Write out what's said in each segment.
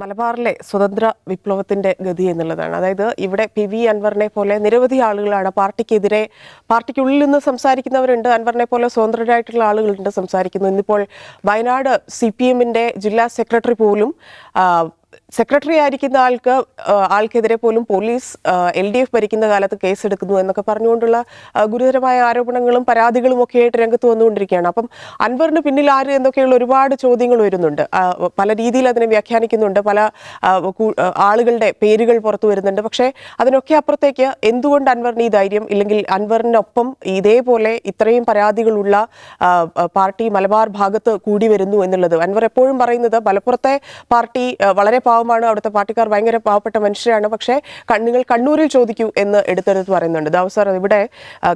മലബാറിലെ സ്വതന്ത്ര വിപ്ലവത്തിന്റെ ഗതി എന്നുള്ളതാണ്. അതായത് ഇവിടെ പി വി അൻവറിനെ പോലെ നിരവധി ആളുകളാണ് പാർട്ടിക്കെതിരെ പാർട്ടിക്കുള്ളിൽ നിന്ന് സംസാരിക്കുന്നവരുണ്ട് അൻവറിനെ പോലെ സ്വതന്ത്രരായിട്ടുള്ള ആളുകളുണ്ട് സംസാരിക്കുന്നു. ഇന്നിപ്പോൾ വയനാട് സി പി ജില്ലാ സെക്രട്ടറി പോലും സെക്രട്ടറി ആയിരിക്കുന്ന ആൾക്ക് ആൾക്കെതിരെ പോലും പോലീസ് എൽ ഡി എഫ് ഭരിക്കുന്ന കാലത്ത് കേസെടുക്കുന്നു എന്നൊക്കെ പറഞ്ഞുകൊണ്ടുള്ള ഗുരുതരമായ ആരോപണങ്ങളും പരാതികളും ഒക്കെ ആയിട്ട് രംഗത്ത് വന്നുകൊണ്ടിരിക്കുകയാണ്. അപ്പം അൻവറിന് പിന്നിൽ ആര് എന്നൊക്കെയുള്ള ഒരുപാട് ചോദ്യങ്ങൾ വരുന്നുണ്ട്. പല രീതിയിൽ അതിനെ വ്യാഖ്യാനിക്കുന്നുണ്ട്. പല ആളുകളുടെ പേരുകൾ പുറത്തു വരുന്നുണ്ട്. പക്ഷേ അതിനൊക്കെ അപ്പുറത്തേക്ക് എന്തുകൊണ്ട് അൻവറിന് ഈ ധൈര്യം? ഇല്ലെങ്കിൽ അൻവറിനൊപ്പം ഇതേപോലെ ഇത്രയും പരാതികളുള്ള പാർട്ടി മലബാർ ഭാഗത്ത് കൂടി വരുന്നു എന്നുള്ളത്? അൻവർ എപ്പോഴും പറയുന്നത് മലപ്പുറത്തെ പാർട്ടി വളരെ വളരെ പാവമാണ്. അവിടുത്തെ പാർട്ടിക്കാർ ഭയങ്കര പാവപ്പെട്ട മനുഷ്യരാണ്. പക്ഷേ കണ്ണുകൾ കണ്ണൂരിൽ ചോദിക്കൂ എന്ന് എടുത്തെടുത്ത് പറയുന്നുണ്ട്. ദാവ് സാർ ഇവിടെ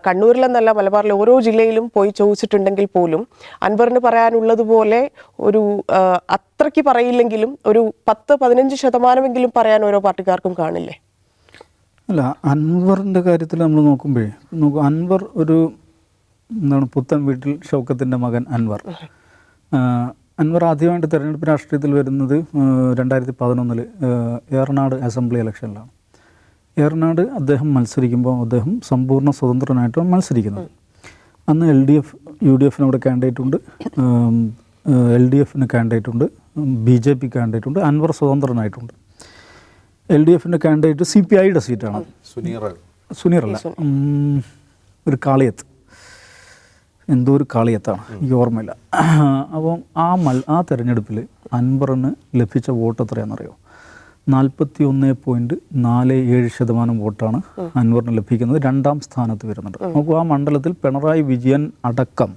കണ്ണൂരിലെന്നല്ല മലബാറിലെ ഓരോ ജില്ലയിലും പോയി ചോദിച്ചിട്ടുണ്ടെങ്കിൽ പോലും അൻവറിന് പറയാനുള്ളതുപോലെ ഒരു അത്രയ്ക്ക് പറയില്ലെങ്കിലും ഒരു പത്ത് പതിനഞ്ച് ശതമാനമെങ്കിലും പറയാൻ ഓരോ പാർട്ടിക്കാർക്കും കാണില്ലേ? അല്ല അൻവറിന്റെ കാര്യത്തിൽ നമ്മൾ നോക്കുമ്പോഴേ നോക്കൂ അൻവർ ഒരു എന്താണ് പുത്തൻ വീട്ടിൽ ഷൗക്കത്തിന്റെ മകൻ അൻവർ. അൻവർ ആദ്യമായിട്ട് തെരഞ്ഞെടുപ്പ് രാഷ്ട്രീയത്തിൽ വരുന്നത് രണ്ടായിരത്തി പതിനൊന്നിൽ ഏറനാട് അസംബ്ലി ഇലക്ഷനിലാണ്. ഏറനാട് അദ്ദേഹം മത്സരിക്കുമ്പോൾ അദ്ദേഹം സമ്പൂർണ സ്വതന്ത്രനായിട്ടാണ് മത്സരിക്കുന്നത്. അന്ന് L D F U D എഫിന് അവിടെ കാൻഡിഡേറ്റ് ഉണ്ട് എൽ ഡി എഫിന് കാൻഡിഡേറ്റ് ഉണ്ട് ബി ജെ പി കാൻഡിഡേറ്റ് ഉണ്ട് അൻവർ സ്വതന്ത്രനായിട്ടുണ്ട്. എൽ ഡി എഫിന്റെ കാൻഡിഡേറ്റ് സി പി ഐയുടെ സീറ്റാണ് സുനീർ സുനീർ അല്ല ഒരു കാളിയത്ത്. എന്തോ ഒരു കളിയത്താണ് എനിക്ക് ഓർമ്മയില്ല. അപ്പം ആ മൽ ആ തെരഞ്ഞെടുപ്പിൽ അൻവറിന് ലഭിച്ച വോട്ട് എത്രയാണെന്നറിയോ? നാൽപ്പത്തി ഒന്ന് പോയിന്റ് നാല് ഏഴ് ശതമാനം വോട്ടാണ് അൻവറിന് ലഭിക്കുന്നത്. രണ്ടാം സ്ഥാനത്ത് വരുന്നുണ്ട്. നമുക്ക് ആ മണ്ഡലത്തിൽ പിണറായി വിജയൻ അടക്കം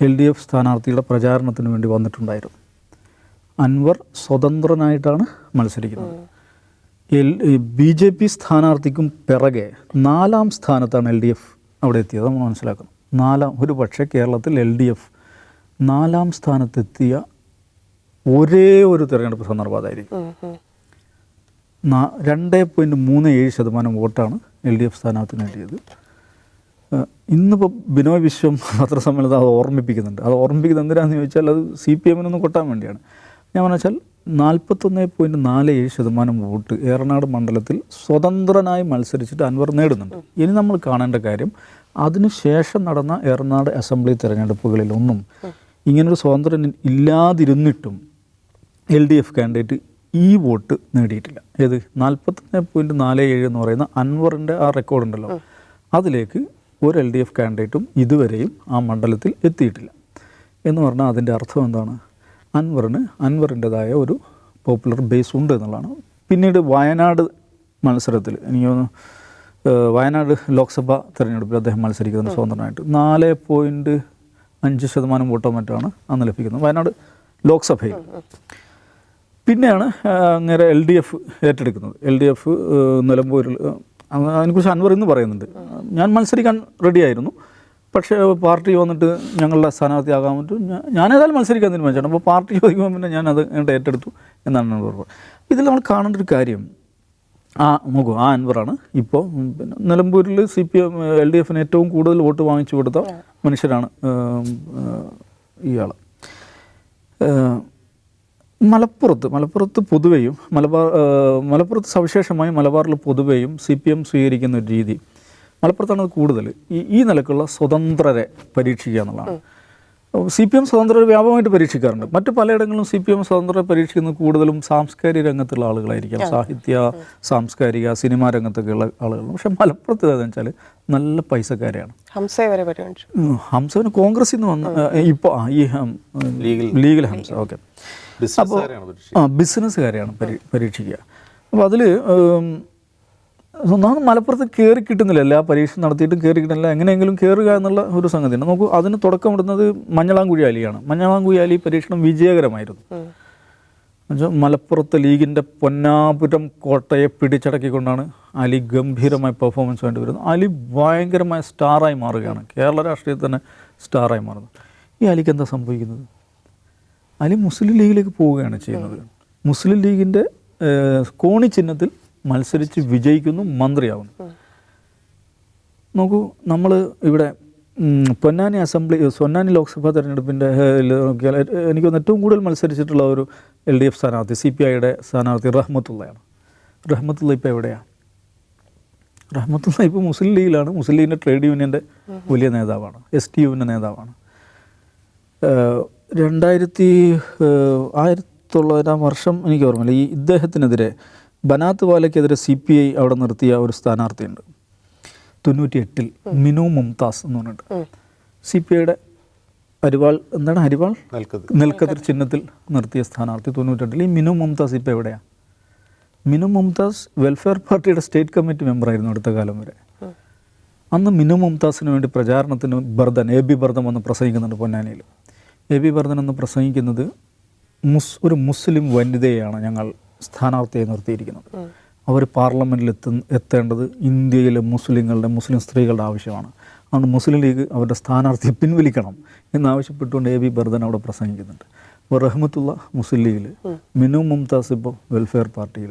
എൽ ഡി എഫ് സ്ഥാനാർത്ഥിയുടെ പ്രചാരണത്തിന് വേണ്ടി വന്നിട്ടുണ്ടായിരുന്നു. അൻവർ സ്വതന്ത്രനായിട്ടാണ് മത്സരിക്കുന്നത്. എൽ ബി ജെ പി സ്ഥാനാർത്ഥിക്കും പിറകെ നാലാം സ്ഥാനത്താണ് എൽ ഡി എഫ് അവിടെ എത്തിയത്. നമ്മൾ മനസ്സിലാക്കണം. നാലാം ഒരു പക്ഷേ കേരളത്തിൽ എൽ ഡി എഫ് നാലാം സ്ഥാനത്തെത്തിയ ഒരേ ഒരു തിരഞ്ഞെടുപ്പ് സന്ദർഭം അതായിരിക്കും. രണ്ട് പോയിന്റ് മൂന്ന് ഏഴ് ശതമാനം വോട്ടാണ് എൽ ഡി എഫ് സ്ഥാനാർത്ഥി നേടിയത്. ഇന്നിപ്പോൾ ബിനോയ് വിശ്വം പത്രസമ്മേളനത്തിൽ അത് ഓർമ്മിപ്പിക്കുന്നുണ്ട്. അത് ഓർമ്മിപ്പിക്കുന്നത് എന്തിനാണെന്ന് ചോദിച്ചാൽ അത് സി പി എമ്മിനൊന്ന് കൊട്ടാൻ വേണ്ടിയാണ്. ഞാൻ പറഞ്ഞാൽ നാൽപ്പത്തൊന്ന് പോയിന്റ് നാല് ഏഴ് ശതമാനം വോട്ട് ഏറനാട് മണ്ഡലത്തിൽ സ്വതന്ത്രനായി മത്സരിച്ചിട്ട് അൻവർ നേടുന്നുണ്ട്. ഇനി നമ്മൾ കാണേണ്ട കാര്യം അതിനുശേഷം നടന്ന ഏറനാട് അസംബ്ലി തിരഞ്ഞെടുപ്പുകളിലൊന്നും ഇങ്ങനൊരു സ്വാതന്ത്ര്യം ഇല്ലാതിരുന്നിട്ടും എൽ ഡി എഫ് കാൻഡിഡേറ്റ് ഈ വോട്ട് നേടിയിട്ടില്ല. ഏത്? നാൽപ്പത്തൊന്ന് പോയിന്റ് നാല് ഏഴ് എന്ന് പറയുന്ന അൻവറിന്റെ ആ റെക്കോർഡ് ഉണ്ടല്ലോ. അതിലേക്ക് ഒരു എൽ ഡി എഫ് കാൻഡിഡേറ്റും ഇതുവരെയും ആ മണ്ഡലത്തിൽ എത്തിയിട്ടില്ല. എന്ന് പറഞ്ഞാൽ അതിന്റെ അർത്ഥം എന്താണ്? അൻവറിന് അൻവറിന്റെതായ ഒരു പോപ്പുലർ ബേസ് ഉണ്ട് എന്നുള്ളതാണ്. പിന്നീട് വയനാട് മത്സരത്തിൽ എനിക്ക് തോന്നുന്നു വയനാട് ലോക്സഭ തെരഞ്ഞെടുപ്പിൽ അദ്ദേഹം മത്സരിക്കുന്നത് സ്വതന്ത്രമായിട്ട് നാല് പോയിന്റ് അഞ്ച് ശതമാനം വോട്ടോ മറ്റാണ് അന്ന് ലഭിക്കുന്നത്. വയനാട് ലോക്സഭയിൽ. പിന്നെയാണ് അങ്ങനെ എൽ ഡി എഫ് ഏറ്റെടുക്കുന്നത്. എൽ ഡി എഫ് നിലമ്പൂരിൽ അതിനെക്കുറിച്ച് അൻവർ ഇന്ന് പറയുന്നുണ്ട്. ഞാൻ മത്സരിക്കാൻ റെഡിയായിരുന്നു പക്ഷേ പാർട്ടി വന്നിട്ട് ഞങ്ങളുടെ സ്ഥാനാർത്ഥിയാകാൻ പറ്റും. ഞാൻ- ഏതായാലും മത്സരിക്കാൻ തീരുമാനിച്ചാണ് അപ്പോൾ പാർട്ടി ചോദിക്കുമ്പോൾ പിന്നെ ഞാൻ അത് അങ്ങോട്ട് ഏറ്റെടുത്തു എന്നാണ് പറഞ്ഞത് ഇതിൽ നമ്മൾ കാണേണ്ട ഒരു കാര്യം ആ നോക്കൂ ആ അൻവറാണ്. ഇപ്പോൾ പിന്നെ നിലമ്പൂരിൽ C P M L D എഫിന് ഏറ്റവും കൂടുതൽ വോട്ട് വാങ്ങിച്ചു കൊടുത്ത മനുഷ്യരാണ് ഇയാൾ മലപ്പുറത്ത് മലപ്പുറത്ത് പൊതുവെയും മലബാർ മലപ്പുറത്ത് സവിശേഷമായി മലബാറിൽ പൊതുവെയും സി പി എം സ്വീകരിക്കുന്ന ഒരു രീതി മലപ്പുറത്താണ് കൂടുതൽ ഈ ഈ നിലക്കുള്ള സ്വതന്ത്രരെ പരീക്ഷിക്കുക എന്നുള്ളതാണ്. സി പി എം സ്വതന്ത്രരെ വ്യാപകമായിട്ട് പരീക്ഷിക്കാറുണ്ട്. മറ്റു പലയിടങ്ങളിലും സി പി എം സ്വതന്ത്രരെ പരീക്ഷിക്കുന്നത് കൂടുതലും സാംസ്കാരിക രംഗത്തുള്ള ആളുകളായിരിക്കാം. സാഹിത്യ സാംസ്കാരിക സിനിമാ രംഗത്തൊക്കെയുള്ള ആളുകൾ പക്ഷെ മലപ്പുറത്ത് ഏതാണെന്ന് വെച്ചാൽ നല്ല പൈസക്കാരെയാണ് ഹംസവന് കോൺഗ്രസിൽ നിന്ന് വന്ന ഇപ്പോൾ ഈ ലീഗൽ. Legal Hamza okay. അപ്പോൾ ബിസിനസ്സുകാരെയാണ് പരീ പരീക്ഷിക്കുക. അപ്പോൾ അതിൽ ഒന്നാമത് മലപ്പുറത്ത് കയറി കിട്ടുന്നില്ല. എല്ലാ പരീക്ഷ നടത്തിയിട്ടും കയറി കിട്ടുന്നില്ല. എങ്ങനെയെങ്കിലും കയറുക എന്നുള്ള ഒരു സംഗതിയാണ് നമുക്ക് അതിന് തുടക്കമിടുന്നത് മഞ്ഞളാംകുഴി അലിയാണ്. മഞ്ഞളാംകുഴി അലി പരീക്ഷണം വിജയകരമായിരുന്നു. എന്നുവെച്ചാൽ മലപ്പുറത്ത് ലീഗിന്റെ പൊന്നാപുരം കോട്ടയെ പിടിച്ചടക്കിക്കൊണ്ടാണ് അലി ഗംഭീരമായ പെർഫോമൻസ് വേണ്ടി വരുന്നത്. അലി ഭയങ്കരമായ സ്റ്റാറായി മാറുകയാണ്. കേരള രാഷ്ട്രീയത്തിൽ തന്നെ സ്റ്റാറായി മാറുന്നു. ഈ അലിക്ക് എന്താ സംഭവിക്കുന്നത്? അലി മുസ്ലിം ലീഗിലേക്ക് പോവുകയാണ് ചെയ്യുന്നത്. മുസ്ലിം ലീഗിന്റെ കോണി ചിഹ്നത്തിൽ മത്സരിച്ച് വിജയിക്കുന്നു മന്ത്രിയാവുന്നു. നോക്കൂ നമ്മൾ ഇവിടെ പൊന്നാനി അസംബ്ലി പൊന്നാനി ലോക്സഭാ തെരഞ്ഞെടുപ്പിന്റെ എനിക്ക് തോന്നുന്നു ഏറ്റവും കൂടുതൽ മത്സരിച്ചിട്ടുള്ള ഒരു എൽ ഡി എഫ് സ്ഥാനാർത്ഥി സി പി ഐയുടെ സ്ഥാനാർത്ഥി റഹ്മത്തുള്ളയാണ്. റഹ്മത്തുള്ള ഇപ്പോൾ എവിടെയാണ് റഹ്മത്തുള്ള ഇപ്പോൾ മുസ്ലിം ലീഗിലാണ്. മുസ്ലിം ലീഗിന്റെ ട്രേഡ് യൂണിയന്റെ വലിയ നേതാവാണ് എസ് ടി യുവിന്റെ നേതാവാണ്. രണ്ടായിരത്തി ആയിരത്തി തൊള്ളായിരം വർഷം എനിക്ക് ഓർമ്മയില്ല. ഈ ഇദ്ദേഹത്തിനെതിരെ ബനാത്ത് വാലയ്ക്കെതിരെ സി പി ഐ അവിടെ നിർത്തിയ ഒരു സ്ഥാനാർത്ഥിയുണ്ട്. തൊണ്ണൂറ്റി എട്ടിൽ മിനു മുംതാസ് എന്ന് പറഞ്ഞിട്ട്. സി പി ഐയുടെ അരിവാൾ എന്താണ് അരിവാൾ? നെൽക്കതിർ. ചിഹ്നത്തിൽ നിർത്തിയ സ്ഥാനാർത്ഥി തൊണ്ണൂറ്റെട്ടിൽ ഈ മിനു മുംതാസ് ഇപ്പോൾ എവിടെയാണ് Minu Mumtaz welfare party state committee മെമ്പറായിരുന്നു അടുത്ത കാലം വരെ. അന്ന് മിനു മുംതാസിന് വേണ്ടി പ്രചാരണത്തിന് ബർദൻ എ ബി ബർദൻ വന്ന് പ്രസംഗിക്കുന്നുണ്ട് പൊന്നാനിയിൽ. എ ബി ബർദൻ എന്ന് പ്രസംഗിക്കുന്നത് മുസ് ഒരു മുസ്ലിം വനിതയാണ് ഞങ്ങൾ സ്ഥാനാർത്ഥിയായി നിർത്തിയിരിക്കുന്നത്. അവർ പാർലമെന്റിൽ എത്തു എത്തേണ്ടത് ഇന്ത്യയിലെ മുസ്ലിങ്ങളുടെ മുസ്ലിം സ്ത്രീകളുടെ ആവശ്യമാണ്. അതുകൊണ്ട് മുസ്ലിം ലീഗ് അവരുടെ സ്ഥാനാർത്ഥിയെ പിൻവലിക്കണം എന്നാവശ്യപ്പെട്ടുകൊണ്ട് എ ബി ബർദൻ അവിടെ പ്രസംഗിക്കുന്നുണ്ട്. അപ്പോൾ റഹ്മത്തുള്ള മുസ്ലിം ലീഗിൽ മിനു മുംതാസ് ഇപ്പോൾ വെൽഫെയർ പാർട്ടിയിൽ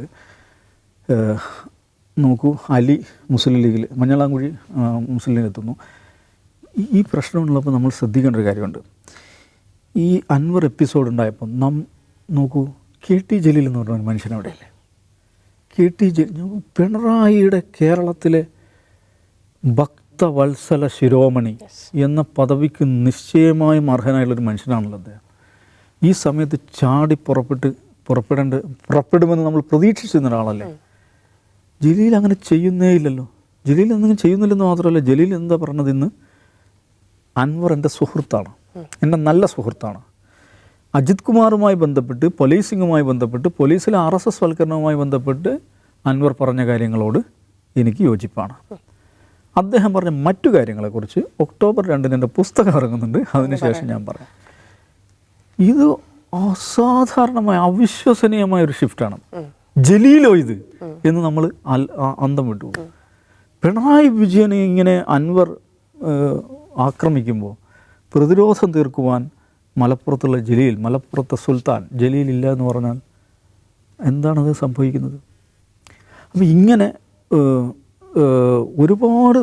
നോക്കൂ അലി മുസ്ലിം ലീഗിൽ മഞ്ഞളാംകുഴി മുസ്ലിം ലീഗ് എത്തുന്നു. ഈ പ്രശ്നമുള്ളപ്പോൾ നമ്മൾ ശ്രദ്ധിക്കേണ്ട ഒരു കാര്യമുണ്ട്. ഈ അൻവർ എപ്പിസോഡ് ഉണ്ടായപ്പോൾ നാം നോക്കൂ കെ ടി ജലീൽ എന്ന് പറഞ്ഞ മനുഷ്യൻ അവിടെയല്ലേ? കെ ടി ജലീൽ പിണറായിയുടെ കേരളത്തിലെ ഭക്തവത്സല ശിരോമണി എന്ന പദവിക്ക് നിശ്ചയമായും അർഹനായുള്ളൊരു മനുഷ്യനാണല്ലോ അദ്ദേഹം. ഈ സമയത്ത് ചാടി പുറപ്പെട്ട് പുറപ്പെടേണ്ട പുറപ്പെടുമെന്ന് നമ്മൾ പ്രതീക്ഷിച്ചിരുന്ന ഒരാളല്ലേ? ജലീൽ അങ്ങനെ ചെയ്യുന്നേ ഇല്ലല്ലോ. ജലീൽ എന്തെങ്കിലും ചെയ്യുന്നില്ലെന്ന് മാത്രമല്ല ജലീൽ എന്താ പറഞ്ഞത് ഇന്ന്? അൻവർ എന്റെ സുഹൃത്താണ്. എന്റെ നല്ല സുഹൃത്താണ്. അജിത് കുമാറുമായി ബന്ധപ്പെട്ട് പോലീസിങ്ങുമായി ബന്ധപ്പെട്ട് പോലീസിലെ ആർ എസ് എസ് വൽക്കരണവുമായി ബന്ധപ്പെട്ട് അൻവർ പറഞ്ഞ കാര്യങ്ങളോട് എനിക്ക് യോജിപ്പാണ്. അദ്ദേഹം പറഞ്ഞ മറ്റു കാര്യങ്ങളെക്കുറിച്ച് ഒക്ടോബർ രണ്ടിന് എന്റെ പുസ്തകം ഇറങ്ങുന്നുണ്ട്. അതിനുശേഷം ഞാൻ പറയാം. ഇത് അസാധാരണമായ അവിശ്വസനീയമായ ഒരു ഷിഫ്റ്റാണ് ജലീലോ ഇത് എന്ന് നമ്മൾ അന്തം വിട്ടു പിണറായി വിജയനെ ഇങ്ങനെ അൻവർ ആക്രമിക്കുമ്പോൾ പ്രതിരോധം തീർക്കുവാൻ മലപ്പുറത്തുള്ള ജലീൽ മലപ്പുറത്തെ സുൽത്താൻ ജലീൽ ഇല്ല എന്ന് പറഞ്ഞാൽ എന്താണത് സംഭവിക്കുന്നത്? അപ്പോൾ ഇങ്ങനെ ഒരുപാട്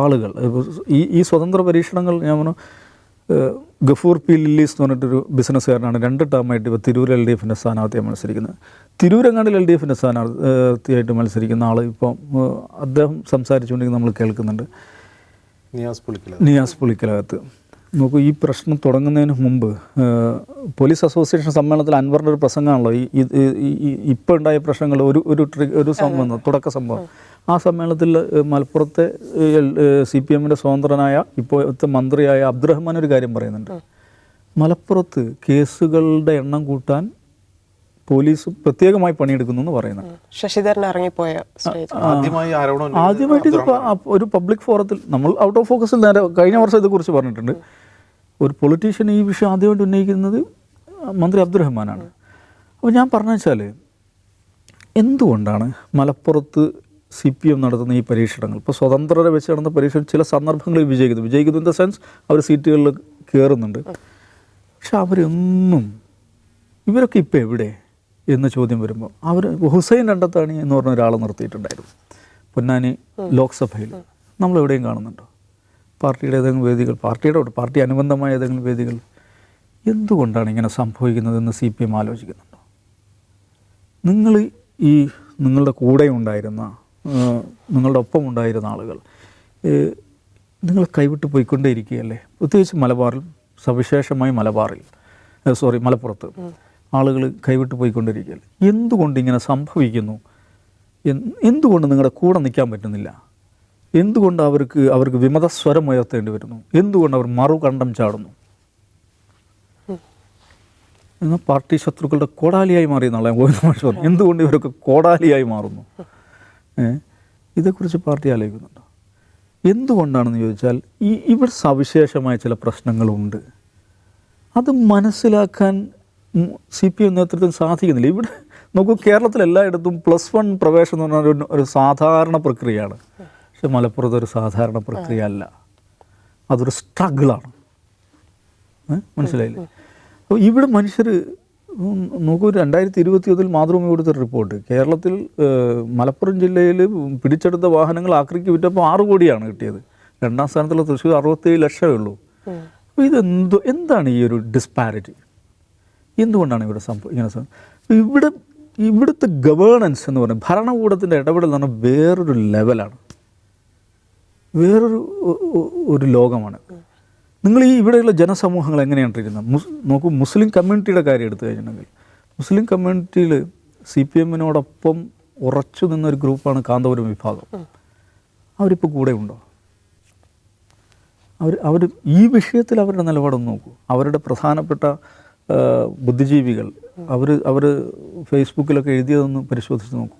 ആളുകൾ ഈ ഈ സ്വതന്ത്ര പരീക്ഷണങ്ങൾ ഞാൻ പറഞ്ഞു ഗഫൂർ പി ലില്ലീസ് എന്ന് പറഞ്ഞിട്ടൊരു ബിസിനസ്സുകാരനാണ്. രണ്ട് ടേമായിട്ട് ഇപ്പോൾ തിരൂർ എൽ ഡി എഫിന്റെ സ്ഥാനാർത്ഥിയായി മത്സരിക്കുന്നത്. തിരൂരങ്ങാടിൽ എൽ ഡി എഫിന്റെ സ്ഥാനാർത്ഥിയായിട്ട് മത്സരിക്കുന്ന ആൾ ഇപ്പം അദ്ദേഹം സംസാരിച്ചുകൊണ്ടെങ്കിൽ നമ്മൾ കേൾക്കുന്നുണ്ട്. നിയാസ് പുളിക്കല നിയാസ് പുളിക്കലകത്ത്. നോക്കൂ ഈ പ്രശ്നം തുടങ്ങുന്നതിന് മുമ്പ് പോലീസ് അസോസിയേഷൻ സമ്മേളനത്തിൽ അൻവറിന്റെ ഒരു പ്രസംഗമാണല്ലോ ഈ ഇപ്പോൾ ഉണ്ടായ പ്രശ്നങ്ങൾ ഒരു ഒരു ട്രി- ഒരു സംഭവം തുടക്ക സംഭവം. ആ സമ്മേളനത്തിൽ മലപ്പുറത്തെ സി പി എമ്മിന്റെ സ്വതന്ത്രനായ ഇപ്പോഴത്തെ മന്ത്രിയായ അബ്ദുറഹ്മാൻ ഒരു കാര്യം പറയുന്നുണ്ട്. മലപ്പുറത്ത് കേസുകളുടെ എണ്ണം കൂട്ടാൻ പോലീസ് പ്രത്യേകമായി പണിയെടുക്കുന്നു എന്ന് പറയുന്നുണ്ട്. ശശിധരൻ ഇറങ്ങിപ്പോയ ആദ്യമായിട്ട് ഇത് ഒരു പബ്ലിക് ഫോറത്തിൽ നമ്മൾ ഔട്ട് ഓഫ് ഫോക്കസിൽ നേരെ കഴിഞ്ഞ വർഷം ഇതേക്കുറിച്ച് പറഞ്ഞിട്ടുണ്ട്. ഒരു പൊളിറ്റീഷ്യൻ ഈ വിഷയം ആദ്യമായിട്ട് ഉന്നയിക്കുന്നത് മന്ത്രി അബ്ദുറഹ്മാനാണ്. അപ്പോൾ ഞാൻ പറഞ്ഞു വെച്ചാൽ എന്തുകൊണ്ടാണ് മലപ്പുറത്ത് സി പി എം നടത്തുന്ന ഈ പരീക്ഷണങ്ങൾ? ഇപ്പോൾ സ്വതന്ത്രരെ വെച്ച് നടന്ന പരീക്ഷണം ചില സന്ദർഭങ്ങളിൽ വിജയിക്കുന്നു. വിജയിക്കുന്നു ഇൻ ദ സെൻസ് അവർ സീറ്റുകളിൽ കയറുന്നുണ്ട് പക്ഷെ അവരൊന്നും ഇവരൊക്കെ ഇപ്പോൾ എവിടെ എന്ന ചോദ്യം വരുമ്പോൾ അവർ ഹുസൈൻ രണ്ടത്താണി എന്ന് പറഞ്ഞ ഒരാളെ നിർത്തിയിട്ടുണ്ടായിരുന്നു. പൊന്നാനി ലോക്സഭയിൽ നമ്മൾ എവിടെയും കാണുന്നുണ്ടോ? പാർട്ടിയുടെ ഏതെങ്കിലും വേദികൾ പാർട്ടിയുടെ പാർട്ടി അനുബന്ധമായ ഏതെങ്കിലും വേദികൾ എന്തുകൊണ്ടാണ് ഇങ്ങനെ സംഭവിക്കുന്നതെന്ന് സി പി എം ആലോചിക്കുന്നുണ്ടോ? നിങ്ങൾ ഈ നിങ്ങളുടെ കൂടെ ഉണ്ടായിരുന്ന നിങ്ങളുടെ ഒപ്പം ഉണ്ടായിരുന്ന ആളുകൾ നിങ്ങൾ കൈവിട്ട് പോയിക്കൊണ്ടേയിരിക്കുകയല്ലേ? പ്രത്യേകിച്ച് മലബാറിൽ സവിശേഷമായി മലബാറിൽ സോറി മലപ്പുറത്ത് ആളുകൾ കൈവിട്ട് പോയിക്കൊണ്ടിരിക്കുകയല്ലേ എന്തുകൊണ്ട് ഇങ്ങനെ സംഭവിക്കുന്നു? എന്തുകൊണ്ട് നിങ്ങളുടെ കൂടെ നിൽക്കാൻ പറ്റുന്നില്ല? എന്തുകൊണ്ട് അവർക്ക് അവർക്ക് വിമതസ്വരം ഉയർത്തേണ്ടി വരുന്നു? എന്തുകൊണ്ട് അവർ മറുകണ്ഠം ചാടുന്നു? എന്നാൽ പാർട്ടി ശത്രുക്കളുടെ കോടാലിയായി മാറി എന്നുള്ള ഗോവിന്ദ മാഷ് പറഞ്ഞു എന്തുകൊണ്ട് ഇവരൊക്കെ കോടാലിയായി മാറുന്നു? ഇതേക്കുറിച്ച് പാർട്ടി ആലോചിക്കുന്നുണ്ടോ? എന്തുകൊണ്ടാണെന്ന് ചോദിച്ചാൽ ഈ ഇവിടെ സവിശേഷമായ ചില പ്രശ്നങ്ങളുണ്ട്. അത് മനസ്സിലാക്കാൻ സി പി എം നേതൃത്വത്തിന് സാധിക്കുന്നില്ല. ഇവിടെ നോക്കൂ കേരളത്തിൽ എല്ലായിടത്തും പ്ലസ് വൺ പ്രവേശനം എന്ന് പറഞ്ഞാൽ ഒരു- ഒരു സാധാരണ പ്രക്രിയയാണ്. പക്ഷെ മലപ്പുറത്ത് ഒരു സാധാരണ പ്രക്രിയ അല്ല. അതൊരു സ്ട്രഗിളാണ്? മനസ്സിലായില്ലേ? അപ്പോൾ ഇവിടെ മനുഷ്യർ നോക്കൂ രണ്ടായിരത്തി ഇരുപത്തി ഒന്നിൽ മാതൃഭൂമി കൊടുത്തൊരു റിപ്പോർട്ട്. കേരളത്തിൽ മലപ്പുറം ജില്ലയിൽ പിടിച്ചെടുത്ത വാഹനങ്ങൾ ആക്രിക്ക് വിറ്റപ്പോൾ ആറ് കോടിയാണ് കിട്ടിയത്. രണ്ടാം സ്ഥാനത്തുള്ള തൃശ്ശൂർ അറുപത്തേഴ് ലക്ഷമേ ഉള്ളൂ. അപ്പോൾ ഇതെന്തോ എന്താണ് ഈ ഒരു ഡിസ്പാരിറ്റി എന്തുകൊണ്ടാണ് ഇവിടെ സംഭവം ഇങ്ങനെ ഇവിടെ ഇവിടുത്തെ ഗവേണൻസ് എന്ന് പറയുന്നത് ഭരണകൂടത്തിന്റെ ഇടപെടൽ എന്ന് പറഞ്ഞാൽ വേറൊരു ലെവലാണ് വേറൊരു ഒരു ലോകമാണ്. നിങ്ങൾ ഈ ഇവിടെയുള്ള ജനസമൂഹങ്ങൾ എങ്ങനെയാണ് ഇരിക്കുന്നത് മുസ് നോക്കൂ മുസ്ലിം കമ്മ്യൂണിറ്റിയുടെ കാര്യം എടുത്തു കഴിഞ്ഞിട്ടുണ്ടെങ്കിൽ മുസ്ലിം കമ്മ്യൂണിറ്റിയിൽ സി പി എമ്മിനോടൊപ്പം ഉറച്ചു നിന്നൊരു ഗ്രൂപ്പാണ് കാന്തപുരം വിഭാഗം. അവരിപ്പോൾ കൂടെ ഉണ്ടോ? അവർ അവർ ഈ വിഷയത്തിൽ അവരുടെ നിലപാടൊന്ന് നോക്കൂ. അവരുടെ പ്രധാനപ്പെട്ട ബുദ്ധിജീവികൾ അവർ അവർ ഫേസ്ബുക്കിലൊക്കെ എഴുതിയതൊന്ന് പരിശോധിച്ച് നോക്കൂ.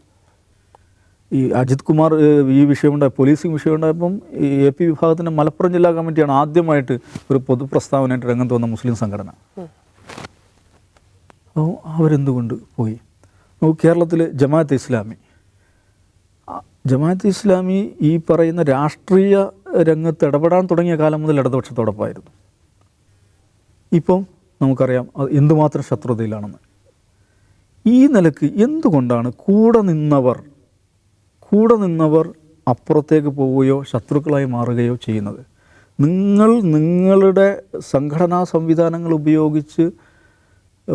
ഈ അജിത് കുമാർ ഈ വിഷയമുണ്ടായ പോലീസിംഗ് വിഷയമുണ്ടായപ്പം ഈ എ പി വിഭാഗത്തിന്റെ മലപ്പുറം ജില്ലാ കമ്മിറ്റിയാണ് ആദ്യമായിട്ട് ഒരു പൊതുപ്രസ്താവനയായിട്ട് രംഗത്ത് വന്ന മുസ്ലിം സംഘടന. അപ്പോൾ അവരെന്തുകൊണ്ട് പോയി? കേരളത്തിൽ ജമാഅത്ത് ഇസ്ലാമി. ജമാഅത്ത് ഇസ്ലാമി ഈ പറയുന്ന രാഷ്ട്രീയ രംഗത്ത് ഇടപെടാൻ തുടങ്ങിയ കാലം മുതൽ ഇടതുപക്ഷത്തോടൊപ്പമായിരുന്നു. ഇപ്പം നമുക്കറിയാം അത് എന്തുമാത്രം ശത്രുതയിലാണെന്ന്. ഈ നിലയ്ക്ക് എന്തുകൊണ്ടാണ് കൂടെ നിന്നവർ കൂടെ നിന്നവർ അപ്പുറത്തേക്ക് പോവുകയോ ശത്രുക്കളായി മാറുകയോ ചെയ്യുന്നത്. നിങ്ങൾ നിങ്ങളുടെ സംഘടനാ സംവിധാനങ്ങൾ ഉപയോഗിച്ച്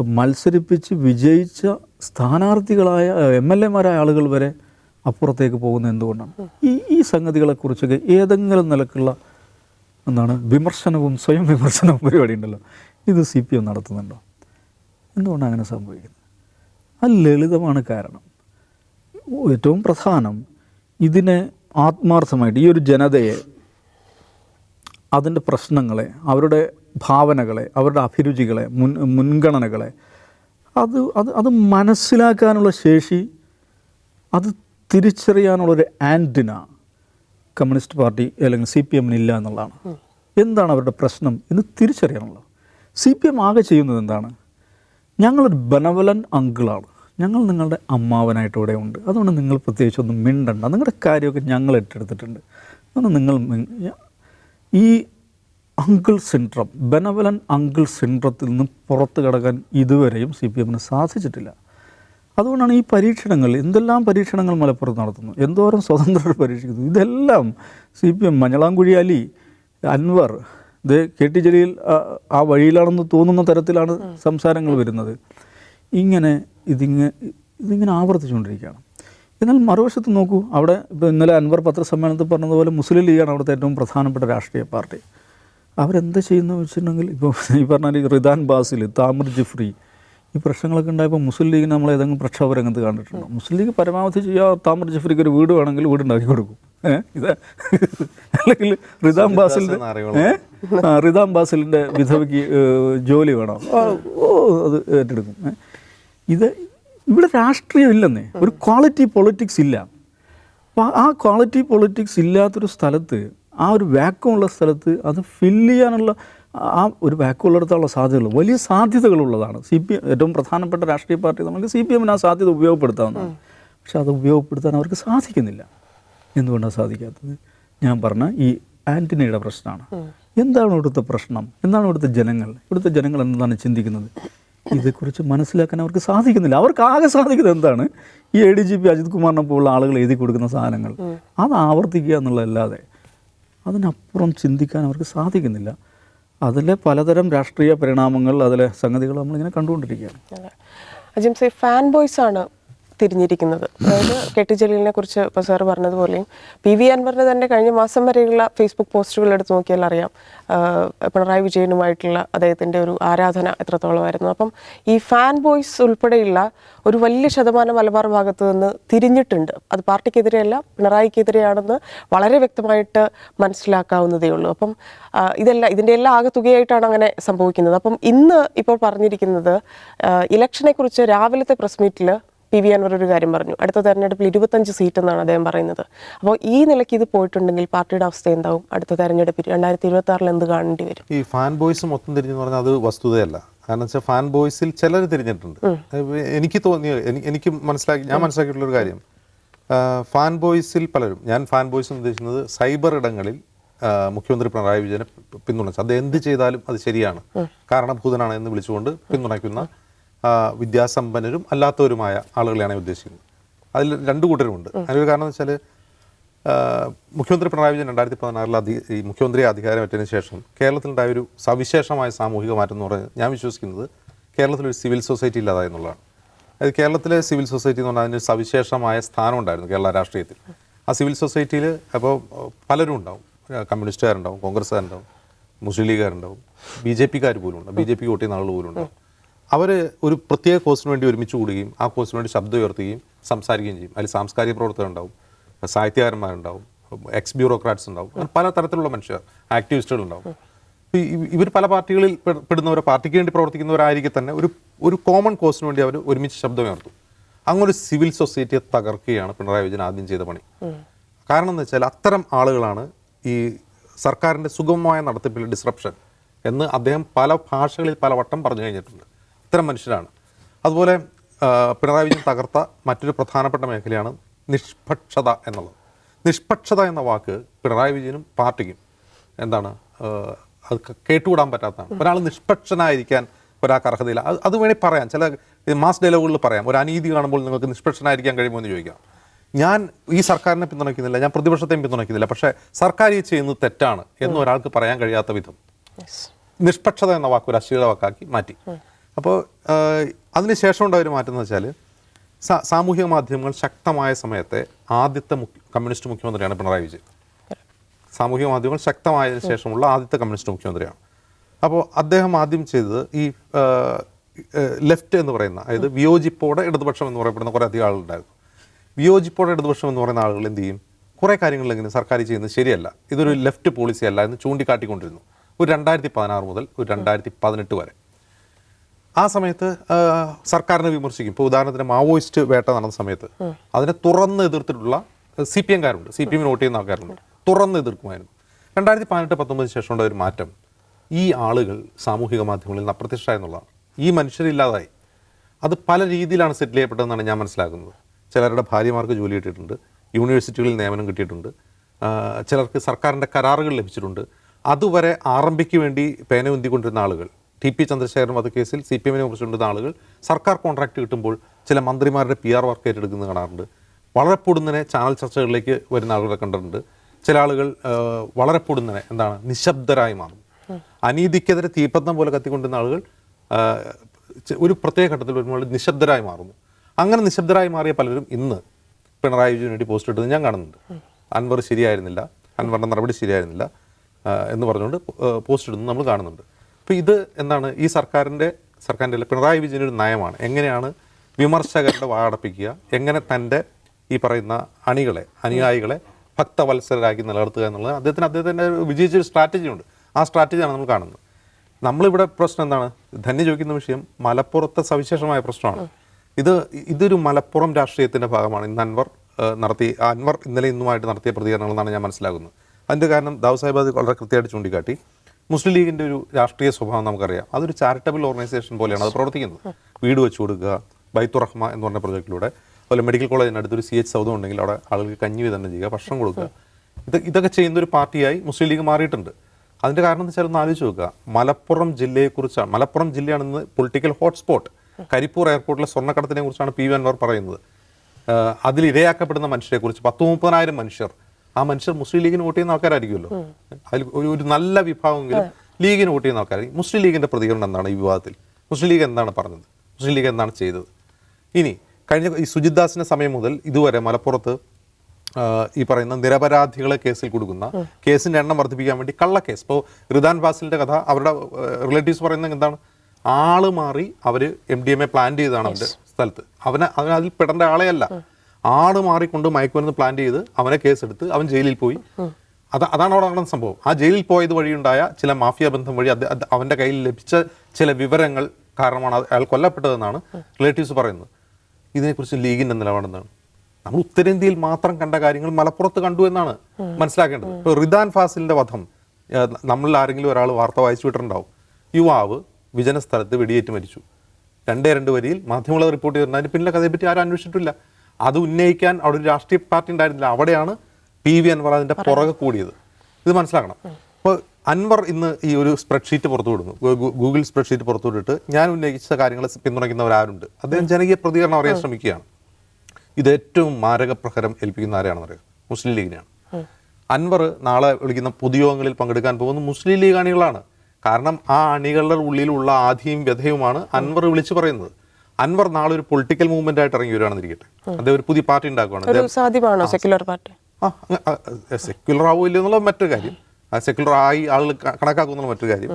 മത്സരിപ്പിച്ച് വിജയിച്ച സ്ഥാനാർത്ഥികളായ എം എൽ എമാരായ ആളുകൾ വരെ അപ്പുറത്തേക്ക് പോകുന്നത് എന്തുകൊണ്ടാണ്? ഈ ഈ സംഗതികളെക്കുറിച്ചൊക്കെ ഏതെങ്കിലും നിലക്കുള്ള എന്താണ് വിമർശനവും സ്വയം വിമർശനവും പരിപാടി ഉണ്ടല്ലോ. ഇത് സി പി എം നടത്തുന്നുണ്ടോ? എന്തുകൊണ്ടാണ് അങ്ങനെ സംഭവിക്കുന്നത്? അത് ലളിതമാണ് കാരണം. ഏറ്റവും പ്രധാനം ഇതിനെ ആത്മാർത്ഥമായിട്ട് ഈ ഒരു ജനതയെ അതിന്റെ പ്രശ്നങ്ങളെ അവരുടെ ഭാവനകളെ അവരുടെ അഭിരുചികളെ മുൻ മുൻഗണനകളെ അത് അത് അത് മനസ്സിലാക്കാനുള്ള ശേഷി അത് തിരിച്ചറിയാനുള്ളൊരു ആന്റിന കമ്മ്യൂണിസ്റ്റ് പാർട്ടി അല്ലെങ്കിൽ സി പി എമ്മിന് ഇല്ല എന്നുള്ളതാണ്. എന്താണ് അവരുടെ പ്രശ്നം എന്ന് തിരിച്ചറിയാനുള്ളത്? സി പി എം ആകെ ചെയ്യുന്നത് എന്താണ്? ഞങ്ങളൊരു ബനവലൻ അങ്കിളാണ്. ഞങ്ങൾ നിങ്ങളുടെ അമ്മാവനായിട്ട് ഇവിടെ ഉണ്ട്. അതുകൊണ്ട് നിങ്ങൾ പ്രത്യേകിച്ച് ഒന്നും മിണ്ടണ്ട. നിങ്ങളുടെ കാര്യമൊക്കെ ഞങ്ങൾ ഏറ്റെടുത്തിട്ടുണ്ട്. അതുകൊണ്ട് നിങ്ങൾ ഈ അങ്കിൾ സിൻഡ്രം ബെനവലൻ അങ്കിൾ സിൻഡ്രത്തിൽ നിന്ന് പുറത്ത് കിടക്കാൻ ഇതുവരെയും സി പി എമ്മിന് സാധിച്ചിട്ടില്ല. അതുകൊണ്ടാണ് ഈ പരീക്ഷണങ്ങൾ എന്തെല്ലാം പരീക്ഷണങ്ങൾ മലപ്പുറത്ത് നടത്തുന്നു എന്തോരം സ്വതന്ത്രർ പരീക്ഷിക്കുന്നു. ഇതെല്ലാം C P M Manjalamkuzhi Ali Anvar ഇത് കെ ടി ജലീൽ ആ- ആ വഴിയിലാണെന്ന് തോന്നുന്ന തരത്തിലാണ് സംസാരങ്ങൾ വരുന്നത്. ഇങ്ങനെ ഇതിങ്ങ ഇതിങ്ങനെ ആവർത്തിച്ചുകൊണ്ടിരിക്കുകയാണ്. എന്നാൽ മറുവശത്ത് നോക്കൂ അവിടെ ഇപ്പോൾ ഇന്നലെ അൻവർ പത്രസമ്മേളനത്തിൽ പറഞ്ഞതുപോലെ മുസ്ലിം ലീഗാണ് അവിടുത്തെ ഏറ്റവും പ്രധാനപ്പെട്ട രാഷ്ട്രീയ പാർട്ടി. അവരെന്താ ചെയ്യുന്നു വെച്ചിട്ടുണ്ടെങ്കിൽ ഇപ്പോൾ ഈ പറഞ്ഞാൽ ഈ റിദാൻ ബാസിൽ താമർ ജിഫ്രി ഈ പ്രശ്നങ്ങളൊക്കെ ഉണ്ടായപ്പോൾ മുസ്ലിം ലീഗിന് നമ്മൾ ഏതെങ്കിലും പ്രക്ഷോഭ രംഗത്ത് കണ്ടിട്ടുണ്ടോ? മുസ്ലിം ലീഗ് പരമാവധി ചെയ്യുക താമർ ജിഫ്രിക്ക് ഒരു വീട് വേണമെങ്കിൽ വീട് ഉണ്ടാക്കി കൊടുക്കും. ഇത് അല്ലെങ്കിൽ റിദാൻ ബാസിലിന്റെ റിദാം ബാസിലിന്റെ വിധവയ്ക്ക് ജോലി വേണം. ഓ അത് ഏറ്റെടുക്കും. ഇത് ഇവിടെ രാഷ്ട്രീയം ഇല്ലെന്നേ. ഒരു ക്വാളിറ്റി പൊളിറ്റിക്സ് ഇല്ല. അപ്പോൾ ആ ക്വാളിറ്റി പൊളിറ്റിക്സ് ഇല്ലാത്തൊരു സ്ഥലത്ത് ആ ഒരു വാക്കമുള്ള സ്ഥലത്ത് അത് ഫില്ല് ചെയ്യാനുള്ള ആ ഒരു വാക്കുള്ളിടത്തുള്ള സാധ്യതകൾ വലിയ സാധ്യതകളുള്ളതാണ് സി പി എം ഏറ്റവും പ്രധാനപ്പെട്ട രാഷ്ട്രീയ പാർട്ടി നമുക്ക് സി പി എമ്മിന് ആ സാധ്യത ഉപയോഗപ്പെടുത്താവുന്നതാണ്. പക്ഷെ അത് ഉപയോഗപ്പെടുത്താൻ അവർക്ക് സാധിക്കുന്നില്ല. എന്തുകൊണ്ടാണ് സാധിക്കാത്തത്? ഞാൻ പറഞ്ഞ ഈ ആന്റണിയുടെ പ്രശ്നമാണ്. എന്താണ് ഇവിടുത്തെ പ്രശ്നം? എന്താണ് ഇവിടുത്തെ ജനങ്ങൾ? ഇവിടുത്തെ ജനങ്ങൾ എന്താണ് ചിന്തിക്കുന്നത്? ഇതേക്കുറിച്ച് മനസ്സിലാക്കാൻ അവർക്ക് സാധിക്കുന്നില്ല. അവർക്ക് ആകെ സാധിക്കുന്നത് എന്താണ്? ഈ A D G P Ajith കുമാറിനെ പോലുള്ള ആളുകൾ എഴുതി കൊടുക്കുന്ന സാധനങ്ങൾ. അത് ആവർത്തിക്കുക എന്നുള്ളതല്ലാതെ അതിനപ്പുറം ചിന്തിക്കാൻ അവർക്ക് സാധിക്കുന്നില്ല. അതിലെ പലതരം രാഷ്ട്രീയ പരിണാമങ്ങൾ അതിലെ സംഗതികൾ നമ്മളിങ്ങനെ കണ്ടുകൊണ്ടിരിക്കുകയാണ്. അജിംസെ ഫാൻ ബോയ്സ് ആണ് തിരിഞ്ഞിരിക്കുന്നത്. അതായത് കെ ജലീലിനെ കുറിച്ച് ഇപ്പോൾ സാർ പറഞ്ഞതുപോലെയും പി വി അൻവറിനെ തന്നെ കഴിഞ്ഞ മാസം വരെയുള്ള ഫേസ്ബുക്ക് പോസ്റ്റുകൾ എടുത്ത് നോക്കിയാൽ അറിയാം. പിണറായി വിജയനുമായിട്ടുള്ള അദ്ദേഹത്തിന്റെ ഒരു ആരാധന എത്രത്തോളമായിരുന്നു. അപ്പം ഈ ഫാൻ ബോയ്സ് ഉൾപ്പെടെയുള്ള ഒരു വലിയ ശതമാനം മലബാർ ഭാഗത്ത് നിന്ന് തിരിഞ്ഞിട്ടുണ്ട്. അത് പാർട്ടിക്കെതിരെയല്ല പിണറായിക്കെതിരെയാണെന്ന് വളരെ വ്യക്തമായിട്ട് മനസ്സിലാക്കാവുന്നതേ ഉള്ളൂ. അപ്പം ഇതല്ല ഇതിന്റെ എല്ലാ ആകെ തുകയായിട്ടാണ് അങ്ങനെ സംഭവിക്കുന്നത്. അപ്പം ഇന്ന് ഇപ്പോൾ പറഞ്ഞിരിക്കുന്നത് ഇലക്ഷനെ കുറിച്ച് രാവിലത്തെ പ്രസ് മീറ്റിൽ പി വി അൻവർ ഒരു കാര്യം പറഞ്ഞു. അടുത്ത തെരഞ്ഞെടുപ്പിൽ ഇരുപത്തഞ്ച് സീറ്റ് എന്നാണ് അദ്ദേഹം പറയുന്നത്. അപ്പോൾ ഈ നിലയ്ക്ക് ഇത് പോയിട്ടുണ്ടെങ്കിൽ പാർട്ടിയുടെ അവസ്ഥ എന്താവും? അടുത്ത തെരഞ്ഞെടുപ്പിൽ രണ്ടായിരത്തി ഇരുപത്തി ആറിൽ എന്ത് കാണേണ്ടി വരും? ഈ ഫാൻ ബോയ്സ് മൊത്തം തിരിഞ്ഞെന്ന് പറഞ്ഞാൽ അത് വസ്തുതയല്ല. കാരണം വെച്ചാൽ ഫാൻ ബോയ്സിൽ ചിലർ തിരിഞ്ഞിട്ടുണ്ട്. എനിക്ക് തോന്നിയ എനി- എനിക്ക് മനസ്സിലാക്കി ഞാൻ മനസ്സിലാക്കിയിട്ടുള്ള ഒരു കാര്യം. ഫാൻ ബോയ്സിൽ പലരും ഞാൻ ഫാൻ ബോയ്സ് എന്ന് ഉദ്ദേശിക്കുന്നത് സൈബർ ഇടങ്ങളിൽ മുഖ്യമന്ത്രി പിണറായി വിജയനെ പിന്തുണച്ചു. അത് എന്ത് ചെയ്താലും അത് ശരിയാണ്. കാരണഭൂതനാണ് എന്ന് വിളിച്ചുകൊണ്ട് പിന്തുണയ്ക്കുന്ന വിദ്യാസമ്പന്നരും അല്ലാത്തവരുമായ ആളുകളെയാണ് ഞാൻ ഉദ്ദേശിക്കുന്നത്. അതിൽ രണ്ടു കൂട്ടരുമുണ്ട്. അതിനൊരു കാരണം എന്ന് വെച്ചാൽ മുഖ്യമന്ത്രി പിണറായി വിജയൻ രണ്ടായിരത്തി പതിനാറിൽ അധി ഈ മുഖ്യമന്ത്രി അധികാരമേറ്റതിന് ശേഷം കേരളത്തിലുണ്ടായ ഒരു സവിശേഷമായ സാമൂഹിക മാറ്റം എന്ന് പറഞ്ഞാൽ ഞാൻ വിശ്വസിക്കുന്നത് കേരളത്തിലൊരു സിവിൽ സൊസൈറ്റി ഇല്ലാതായി എന്നുള്ളതാണ്. അതായത് കേരളത്തിലെ സിവിൽ സൊസൈറ്റി എന്ന് പറഞ്ഞാൽ അതിന് ഒരു സവിശേഷമായ സ്ഥാനം ഉണ്ടായിരുന്നു കേരള രാഷ്ട്രീയത്തിൽ. ആ സിവിൽ സൊസൈറ്റിയിൽ അപ്പോൾ പലരും ഉണ്ടാവും. കമ്മ്യൂണിസ്റ്റുകാരുണ്ടാവും കോൺഗ്രസ്സുകാരുണ്ടാവും മുസ്ലിം ലീഗുകാരുണ്ടാവും ബി ജെ പിക്കാർ പോലും ഉണ്ടാവും ബി ജെ പിക്ക് വോട്ട് ചെയ്യുന്ന ആളുകൾ പോലും ഉണ്ടാവും അവർ ഒരു പ്രത്യേക കോഴ്സിന് വേണ്ടി ഒരുമിച്ച് കൂടുകയും ആ കോഴ്സിന് വേണ്ടി ശബ്ദം ഉയർത്തുകയും സംസാരിക്കുകയും ചെയ്യും. അതിൽ സാംസ്കാരിക പ്രവർത്തകർ ഉണ്ടാവും സാഹിത്യകാരന്മാരുണ്ടാവും എക്സ് ബ്യൂറോക്രാറ്റ്സ് ഉണ്ടാവും പല തരത്തിലുള്ള മനുഷ്യർ ആക്ടിവിസ്റ്റുകൾ ഉണ്ടാവും. ഇവർ പല പാർട്ടികളിൽ പെടുന്നവർ പെടുന്നവരോ പാർട്ടിക്ക് വേണ്ടി പ്രവർത്തിക്കുന്നവരായിരിക്കും തന്നെ ഒരു ഒരു കോമൺ കോസിന് വേണ്ടി അവർ ഒരുമിച്ച് ശബ്ദമുയർത്തും അങ്ങനെ ഒരു സിവിൽ സൊസൈറ്റിയെ തകർക്കുകയാണ് പിണറായി വിജയൻ ആദ്യം ചെയ്ത പണി. കാരണം എന്ന് വെച്ചാൽ അത്തരം ആളുകളാണ് ഈ സർക്കാരിന്റെ സുഗമമായ നടത്തിപ്പിൽ ഡിസ്റപ്ഷൻ എന്ന് അദ്ദേഹം പല ഭാഷകളിൽ പല വട്ടം പറഞ്ഞു കഴിഞ്ഞിട്ടുണ്ട്. ഇത്തരം മനുഷ്യരാണ്. അതുപോലെ പിണറായി വിജയൻ തകർത്ത മറ്റൊരു പ്രധാനപ്പെട്ട മേഖലയാണ് നിഷ്പക്ഷത എന്നുള്ളത്. നിഷ്പക്ഷത എന്ന വാക്ക് പിണറായി വിജയനും പാർട്ടിക്കും എന്താണ് അത് കേട്ടുകൂടാൻ പറ്റാത്തതാണ്. ഒരാൾ നിഷ്പക്ഷനായിരിക്കാൻ ഒരാൾക്ക് അർഹതയില്ല. അത് അത് വേണേൽ പറയാം. ചില മാസ് ഡയലോഗുകളിൽ പറയാം. ഒരു അനീതി കാണുമ്പോൾ നിങ്ങൾക്ക് നിഷ്പക്ഷനായിരിക്കാൻ കഴിയുമോ എന്ന് ചോദിക്കാം. ഞാൻ ഈ സർക്കാരിനെ പിന്തുണയ്ക്കുന്നില്ല ഞാൻ പ്രതിപക്ഷത്തെയും പിന്തുണയ്ക്കുന്നില്ല പക്ഷേ സർക്കാർ ഈ ചെയ്യുന്നത് തെറ്റാണ് എന്ന് ഒരാൾക്ക് പറയാൻ കഴിയാത്ത വിധം. നിഷ്പക്ഷത എന്ന വാക്ക് ഒരു അശ്ലീല വാക്കാക്കി മാറ്റി. അപ്പോൾ അതിനുശേഷം ഉണ്ടായ ഒരു മാറ്റം എന്ന് വെച്ചാൽ സാമൂഹിക മാധ്യമങ്ങൾ ശക്തമായ സമയത്തെ ആദ്യത്തെ കമ്മ്യൂണിസ്റ്റ് മുഖ്യമന്ത്രിയാണ് പിണറായി വിജയൻ. സാമൂഹിക മാധ്യമങ്ങൾ ശക്തമായതിനു ശേഷമുള്ള ആദ്യത്തെ കമ്മ്യൂണിസ്റ്റ് മുഖ്യമന്ത്രിയാണ്. അപ്പോൾ അദ്ദേഹം ആദ്യം ചെയ്തത് ഈ ലെഫ്റ്റ് എന്ന് പറയുന്ന അതായത് വിയോജിപ്പോടെ ഇടതുപക്ഷം എന്ന് പറയപ്പെടുന്ന കുറേ അധികം ആളുകളുണ്ടായിരുന്നു. വിയോജിപ്പോടെ ഇടതുപക്ഷം എന്ന് പറയുന്ന ആളുകൾ എന്ത് ചെയ്യും? കുറേ കാര്യങ്ങളിലെങ്കിലും സർക്കാർ ചെയ്യുന്നത് ശരിയല്ല. ഇതൊരു ലെഫ്റ്റ് പോളിസി അല്ല എന്ന് ചൂണ്ടിക്കാട്ടിക്കൊണ്ടിരുന്നു. ഒരു രണ്ടായിരത്തി പതിനാറ് മുതൽ ഒരു രണ്ടായിരത്തി പതിനെട്ട് വരെ. ആ സമയത്ത് സർക്കാരിനെ വിമർശിക്കും. ഇപ്പോൾ ഉദാഹരണത്തിന് മാവോയിസ്റ്റ് വേട്ട നടന്ന സമയത്ത് അതിനെ തുറന്ന് എതിർത്തിട്ടുള്ള സി പി എംകാരുണ്ട് സി പി എമ്മിന് വോട്ട് ചെയ്യുന്ന ആൾക്കാരുണ്ട്. തുറന്ന് എതിർക്കുമായിരുന്നു. രണ്ടായിരത്തി പതിനെട്ട് പത്തൊമ്പതിന് ശേഷം ഉണ്ടായ ഒരു മാറ്റം ഈ ആളുകൾ സാമൂഹിക മാധ്യമങ്ങളിൽ നിന്ന് അപ്രത്യക്ഷ എന്നുള്ളതാണ്. ഈ മനുഷ്യരില്ലാതായി. അത് പല രീതിയിലാണ് സെറ്റിൽ ചെയ്യപ്പെട്ടതെന്നാണ് ഞാൻ മനസ്സിലാക്കുന്നത്. ചിലരുടെ ഭാര്യമാർക്ക് ജോലി കിട്ടിയിട്ടുണ്ട് യൂണിവേഴ്സിറ്റികളിൽ നിയമനം കിട്ടിയിട്ടുണ്ട് ചിലർക്ക് സർക്കാരിന്റെ കരാറുകൾ ലഭിച്ചിട്ടുണ്ട്. അതുവരെ ആർ എം പിക്ക് വേണ്ടി പേന ഉന്തിക്കൊണ്ടിരുന്ന ആളുകൾ ടി പി ചന്ദ്രശേഖരൻ വധക്കേസിൽ സി പി എമ്മിനെ കുറിച്ചുണ്ടെന്ന ആളുകൾ സർക്കാർ കോൺട്രാക്ട് കിട്ടുമ്പോൾ ചില മന്ത്രിമാരുടെ പി ആർ വർക്ക് ഏറ്റെടുക്കുന്നത് കാണാറുണ്ട്. വളരെ പൊടുന്നനെ ചാനൽ ചർച്ചകളിലേക്ക് വരുന്ന ആളുകളെ കണ്ടിട്ടുണ്ട്. ചില ആളുകൾ വളരെ പൊടുന്നനെ എന്താണ് നിശബ്ദരായി മാറും അനീതിക്കെതിരെ തീപ്പന്തം പോലെ കത്തിക്കൊണ്ടിരുന്ന ആളുകൾ ഒരു പ്രത്യേക ഘട്ടത്തിൽ വരുമ്പോൾ നിശബ്ദരായി മാറുന്നു. അങ്ങനെ നിശബ്ദരായി മാറിയ പലരും ഇന്ന് പിണറായി വിജയന് വേണ്ടി പോസ്റ്റ് ഇട്ടത് ഞാൻ കാണുന്നുണ്ട്. അൻവർ ശരിയായിരുന്നില്ല. അൻവറിന്റെ നടപടി ശരിയായിരുന്നില്ല എന്ന് പറഞ്ഞുകൊണ്ട് പോസ്റ്റ് ഇടുന്നത് നമ്മൾ കാണുന്നുണ്ട്. അപ്പോൾ ഇത് എന്താണ്? ഈ സർക്കാരിന്റെ സർക്കാരിന്റെ അല്ല, പിണറായി വിജയൻ ഒരു നയമാണ്. എങ്ങനെയാണ് വിമർശകരുടെ വാടപ്പിക്കുക? എങ്ങനെ തന്റെ ഈ പറയുന്ന അണികളെ അനുയായികളെ ഭക്തവത്സരരാക്കി നിലനിർത്തുക എന്നുള്ളത്? അദ്ദേഹത്തിന് അദ്ദേഹത്തിന്റെ വിജയിച്ചൊരു സ്ട്രാറ്റജി ഉണ്ട് ആ സ്ട്രാറ്റജിയാണ് നമ്മൾ കാണുന്നത്. നമ്മളിവിടെ പ്രശ്നം എന്താണ്? ധന്യ ചോദിക്കുന്ന വിഷയം മലപ്പുറത്തെ സവിശേഷമായ പ്രശ്നമാണ്. ഇത് ഇതൊരു മലപ്പുറം രാഷ്ട്രീയത്തിന്റെ ഭാഗമാണ്. ഇന്ന് അൻവർ നടത്തി അൻവർ ഇന്നലെ ഇന്നുമായിട്ട് നടത്തിയ പ്രതികരണങ്ങളെന്നാണ് ഞാൻ മനസ്സിലാക്കുന്നത്. അതിന്റെ കാരണം ദാവ് സാഹിബ് അത് വളരെ കൃത്യമായിട്ട് ചൂണ്ടിക്കാട്ടി. മുസ്ലിം ലീഗിന്റെ ഒരു രാഷ്ട്രീയ സ്വഭാവം നമുക്കറിയാം. അതൊരു ചാരിറ്റബിൾ ഓർഗനൈസേഷൻ പോലെയാണ് അത് പ്രവർത്തിക്കുന്നത്. വീട് വെച്ചു കൊടുക്കുക ബൈത്തുറഹ്മ എന്ന് പറഞ്ഞ പ്രൊജക്റ്റിലൂടെ അതുപോലെ മെഡിക്കൽ കോളേജിന് അടുത്തൊരു സി എച്ച് സൗദം ഉണ്ടെങ്കിൽ അവിടെ ആളുകൾക്ക് കഞ്ഞി വിതരണം ചെയ്യുക ഭക്ഷണം കൊടുക്കുക. ഇത് ഇതൊക്കെ ചെയ്യുന്ന ഒരു പാർട്ടിയായി മുസ്ലിം ലീഗ് മാറിയിട്ടുണ്ട്. അതിന്റെ കാരണം എന്ന് വെച്ചാൽ ഒന്ന് ആലോചിച്ച് നോക്കുക. മലപ്പുറം ജില്ലയെക്കുറിച്ചാണ്. മലപ്പുറം ജില്ലയാണ് ഇന്ന് പൊളിറ്റിക്കൽ ഹോട്ട്സ്പോട്ട് കരിപ്പൂർ എയർപോർട്ടിലെ സ്വർണക്കടത്തിനെ കുറിച്ചാണ് പി വി അൻവർ പറയുന്നത്. അതിലിരയാക്കപ്പെടുന്ന മനുഷ്യരെക്കുറിച്ച് പത്ത് മുപ്പതിനായിരം മനുഷ്യർ ആ മനുഷ്യർ മുസ്ലിം ലീഗിന് വോട്ട് ചെയ്യുന്ന ആൾക്കാരായിരിക്കുമല്ലോ. അതിൽ ഒരു നല്ല വിഭാഗമെങ്കിലും ലീഗിന് വോട്ട് ചെയ്യുന്ന ആൾക്കാർ മുസ്ലിം ലീഗിന്റെ പ്രതികരണം എന്താണ് ഈ വിവാദത്തിൽ മുസ്ലിം ലീഗ് എന്താണ് പറഞ്ഞത്? മുസ്ലിം ലീഗ് എന്താണ് ചെയ്തത്? ഇനി കഴിഞ്ഞ ഈ സുജിത് സമയം മുതൽ ഇതുവരെ മലപ്പുറത്ത് ഈ പറയുന്ന നിരപരാധികളെ കേസിൽ കൊടുക്കുന്ന കേസിന്റെ എണ്ണം വർദ്ധിപ്പിക്കാൻ വേണ്ടി കള്ളക്കേസ്. ഇപ്പോൾ റിദാൻ ഫാസിലിന്റെ കഥ അവരുടെ റിലേറ്റീവ്സ് പറയുന്നത് എന്താണ്? ആൾ മാറി അവർ M D M A plan ചെയ്തതാണ് അവന്റെ സ്ഥലത്ത്. അവനെ അവൻ അതിൽ പെടേണ്ട ആളെയല്ല. ആൾ മാറിക്കൊണ്ട് മയക്കുമരുന്ന് പ്ലാൻ ചെയ്ത് അവനെ കേസെടുത്ത് അവൻ ജയിലിൽ പോയി. അത് അതാണ് അവിടെ നടന്ന സംഭവം. ആ ജയിലിൽ പോയത് വഴിയുണ്ടായ ചില മാഫിയ ബന്ധം വഴി അവന്റെ കയ്യിൽ ലഭിച്ച ചില വിവരങ്ങൾ കാരണമാണ് അയാൾ കൊല്ലപ്പെട്ടതെന്നാണ് റിലേറ്റീവ്സ് പറയുന്നത്. ഇതിനെക്കുറിച്ച് ലീഗിന്റെ നിലപാടെന്താണ് നമ്മൾ ഉത്തരേന്ത്യയിൽ മാത്രം കണ്ട കാര്യങ്ങൾ മലപ്പുറത്ത് കണ്ടു എന്നാണ് മനസ്സിലാക്കേണ്ടത്. ഇപ്പോൾ റിദാൻ ഫാസിലിന്റെ വധം നമ്മളിൽ ആരെങ്കിലും ഒരാൾ വാർത്ത വായിച്ചു വിട്ടിട്ടുണ്ടാവും. യുവാവ് വിജന സ്ഥലത്ത് വെടിയേറ്റ് മരിച്ചു. രണ്ടേ രണ്ട് വരിയിൽ മാധ്യമങ്ങൾ റിപ്പോർട്ട് ചെയ്തിട്ടുണ്ട്. അതിന് പിന്നിലെ കഥയെപ്പറ്റി ആരും അന്വേഷിച്ചിട്ടില്ല. അത് ഉന്നയിക്കാൻ അവിടെ ഒരു രാഷ്ട്രീയ പാർട്ടി ഉണ്ടായിരുന്നില്ല. അവിടെയാണ് പി വി അൻവർ അതിന്റെ പുറകെ കൂടിയത്. ഇത് മനസ്സിലാക്കണം. അപ്പോൾ അൻവർ ഇന്ന് ഈ ഒരു സ്പ്രെഡ്ഷീറ്റ് പുറത്തു വിടുന്നു. ഗൂഗിൾ സ്പ്രെഡ്ഷീറ്റ് പുറത്തു വിട്ടിട്ട് ഞാൻ ഉന്നയിച്ച കാര്യങ്ങൾ പിന്തുണയ്ക്കുന്നവരാരുണ്ട് അദ്ദേഹം ജനകീയ പ്രതികരണം അറിയാൻ ശ്രമിക്കുകയാണ്. ഇത് ഏറ്റവും മാരക പ്രഹരം ഏൽപ്പിക്കുന്ന ആരെയാണെന്ന് അറിയാം? മുസ്ലിം ലീഗിനെയാണ്. അൻവർ നാളെ വിളിക്കുന്ന പൊതുയോഗങ്ങളിൽ പങ്കെടുക്കാൻ പോകുന്ന മുസ്ലിം ലീഗ് അണികളാണ്. കാരണം ആ അണികളുടെ ഉള്ളിലുള്ള ആധിയും വ്യഥയുമാണ് അൻവർ വിളിച്ചു പറയുന്നത്. അൻവർ നാളെ ഒരു പൊളിറ്റിക്കൽ മൂവ്മെന്റ് ആയിട്ട് ഇറങ്ങി വരികയാണെന്നിരിക്കട്ടെ. അദ്ദേഹം ഒരു പുതിയ പാർട്ടി ഉണ്ടാക്കുകയാണ് സെക്യുലർ പാർട്ടി? സെക്യുലർ ആവില്ല എന്നുള്ള മറ്റൊരു കാര്യം. ആ സെക്യുലർ ആയി ആളുകൾ കണക്കാക്കുന്ന കണക്കാക്കുന്നുള്ള മറ്റൊരു കാര്യം.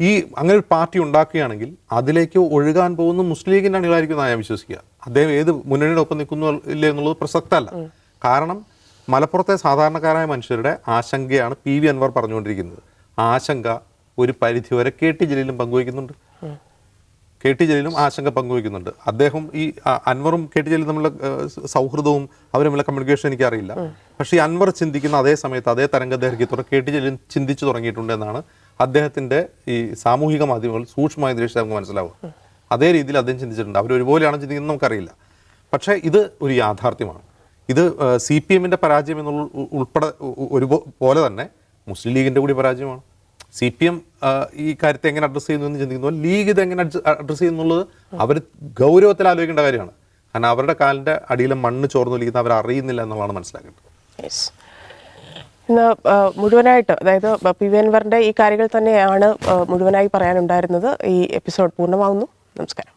ഈ അങ്ങനെ ഒരു പാർട്ടി ഉണ്ടാക്കുകയാണെങ്കിൽ അതിലേക്ക് ഒഴുകാൻ പോകുന്ന മുസ്ലിം ലീഗിന്റെ അണികളായിരിക്കും ഞാൻ വിശ്വസിക്കുക. അദ്ദേഹം ഏത് മുന്നണിയുടെ ഒപ്പം നിൽക്കുന്നു ഇല്ല എന്നുള്ളത് പ്രസക്തമല്ല കാരണം മലപ്പുറത്തെ സാധാരണക്കാരായ മനുഷ്യരുടെ ആശങ്കയാണ് പി വി അൻവർ പറഞ്ഞുകൊണ്ടിരിക്കുന്നത്. ആ ആശങ്ക ഒരു പരിധിവരെ കെ ടി ജലീലും പങ്കുവയ്ക്കുന്നുണ്ട്. കെ ടി ജലീലും ആശങ്ക പങ്കുവയ്ക്കുന്നുണ്ട്. അദ്ദേഹം ഈ അൻവറും കെ ടി ജലീലും തമ്മിലുള്ള സൗഹൃദവും അവർ തമ്മിലുള്ള കമ്മ്യൂണിക്കേഷൻ എനിക്കറിയില്ല. പക്ഷേ ഈ അൻവർ ചിന്തിക്കുന്ന അതേ സമയത്ത് അതേ തരംഗദൈർഘ്യത്തോടെ കെ ടി ജലീലും ചിന്തിച്ചു തുടങ്ങിയിട്ടുണ്ട് എന്നാണ് അദ്ദേഹത്തിന്റെ ഈ സാമൂഹിക മാധ്യമങ്ങൾ സൂക്ഷ്മമായി ദൃശ്യം നമുക്ക് മനസ്സിലാവും അതേ രീതിയിൽ അദ്ദേഹം ചിന്തിച്ചിട്ടുണ്ട്. അവർ ഒരുപോലെയാണ് ചിന്തിക്കുന്നത് നമുക്കറിയില്ല. പക്ഷേ ഇത് ഒരു യാഥാർത്ഥ്യമാണ്. ഇത് സി പി എമ്മിന്റെ പരാജയം എന്നുള്ള ഉൾപ്പെടെ ഉ- ഉ- ഒരു പോലെ തന്നെ മുസ്ലിം ലീഗിന്റെ കൂടി പരാജയമാണ്. സി പി എം ഈ കാര്യത്തെ എങ്ങനെ അഡ്രസ്സ് ചെയ്യുന്നു എന്ന് ചിന്തിക്കുന്നു. ലീഗ് ഇത് എങ്ങനെ അഡ്രസ്സ് ചെയ്യുന്നുള്ളത് അവർ ഗൗരവത്തിൽ ആലോചിക്കേണ്ട കാര്യമാണ്. കാരണം അവരുടെ കാലിന്റെ അടിയിൽ മണ്ണ് ചോർന്നൊലിക്കുന്ന അവർ അറിയുന്നില്ല എന്നുള്ളതാണ് മനസ്സിലാക്കേണ്ടത്. ഇന്ന് മുഴുവനായിട്ട് അതായത് പി വി അൻവറിന്റെ ഈ കാര്യങ്ങൾ തന്നെയാണ് മുഴുവനായി പറയാനുണ്ടായിരുന്നത്. ഈ എപ്പിസോഡ് പൂർണമാകുന്നു നമസ്കാരം.